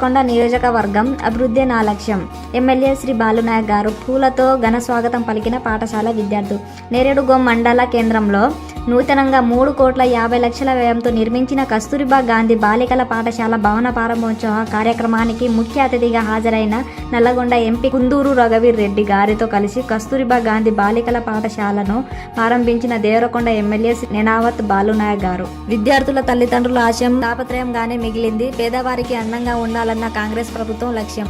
కొండ నియోజకవర్గం అభివృద్ధి నా లక్ష్యం. ఎమ్మెల్యే శ్రీ బాలునాయక్ గారు పూలతో ఘన స్వాగతం పలికిన పాఠశాల విద్యార్థులు. నేరేడుగొం మండల కేంద్రంలో నూతనంగా మూడు కోట్ల యాభై లక్షల వ్యయంతో నిర్మించిన కస్తూరిబా గాంధీ బాలికల పాఠశాల భవన ప్రారంభోత్సవ కార్యక్రమానికి ముఖ్య అతిథిగా హాజరైన నల్లగొండ ఎంపీ కుందూరు రఘువీర్ రెడ్డి గారితో కలిసి కస్తూరిబా గాంధీ బాలికల పాఠశాలను ప్రారంభించిన దేవరకొండ ఎమ్మెల్యే నెనావత్ బాలునాయక్ గారు. విద్యార్థుల తల్లిదండ్రుల ఆశయం తాపత్రయంగానే మిగిలింది. పేదవారికి అందంగా ఉండాలన్న కాంగ్రెస్ ప్రభుత్వం లక్ష్యం.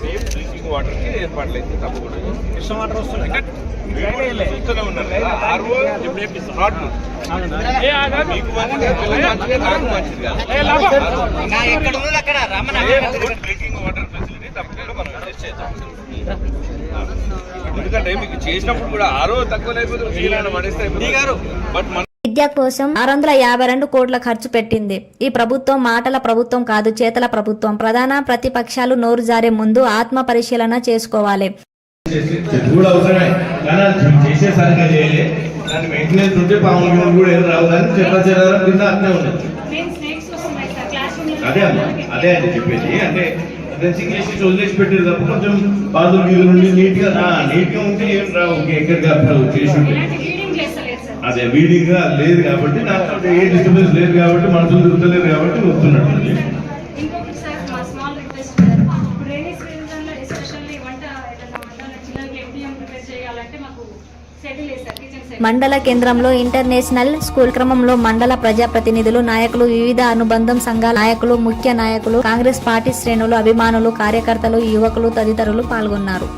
సేఫ్ డ్రింకింగ్ వాటర్కి ఏర్పాట్లు అయితే తప్పకుండా కృష్ణ వాటర్ వస్తున్నాయి చూస్తూనే ఉన్నారు కదా ఆర్ఓ నాట్ మీకు మంచిది పిల్లలు మంచిది నాకు మంచిది డ్రింకింగ్ వాటర్ ఫెసిలిటీ తప్పకుండా మనం అడ్జస్ట్ చేద్దాం. ఎందుకంటే మీకు చేసినప్పుడు కూడా ఆరో తక్కువ లేకపోతే పడేస్తే బట్ మన విద్య కోసం ఆరు వందల యాభై రెండు కోట్ల ఖర్చు పెట్టింది. ఈ ప్రభుత్వం మాటల ప్రభుత్వం కాదు చేతల ప్రభుత్వం. ప్రధాన ప్రతిపక్షాలు నోరు జారే ముందు ఆత్మ పరిశీలన చేసుకోవాలి. అదే అదే అని అంటే వదిలేసి తప్ప కొంచెం గీదులు ఉంటే ఏం రావు. ఎక్కడికి చేసి అదే వీడింగ్గా లేదు కాబట్టి నాకు ఏ డిస్టర్బెన్స్ లేదు కాబట్టి మనుషులు తిరుగుతలేదు కాబట్టి సెట్ మండల కేంద్రంలో ఇంటర్నేషనల్ స్కూల్ క్రమంలో మండల ప్రజాప్రతినిధులు నాయకులు వివిధ అనుబంధం సంఘాల నాయకులు ముఖ్య నాయకులు కాంగ్రెస్ పార్టీ శ్రేణులు అభిమానులు కార్యకర్తలు యువకులు తదితరులు పాల్గొన్నారు.